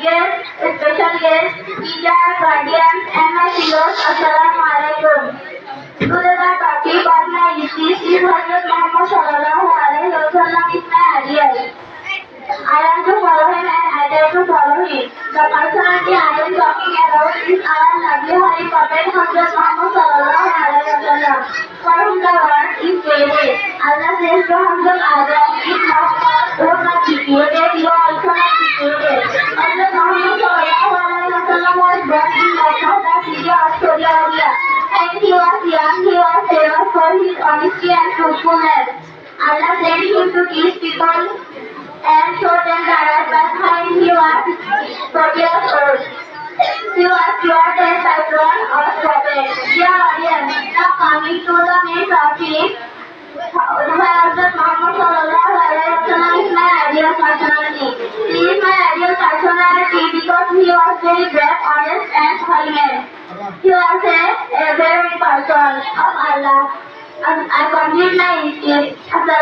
guests, special guests, teachers, guardians, and my fellows, Assalamu alaikum. Today my speech is Hazrat Muhammad sallallahu alaihi wasallam is my ideal. I am to follow him and I dare to follow him. The personality I am talking about is our lovely holy prophet Hazrat Muhammad sallallahu alaihi wasallam. For whom the world is created. Allah says to Hazrat Adam, if Muhammad was not created, you are And he was young, he was famous for his honesty and to people and the he was 40 years old. He was. He my ideal personality because he was very brave, honest and holy man. are was a, a very person of Allah. And I. Assalamu alaikum wa rahmatullah.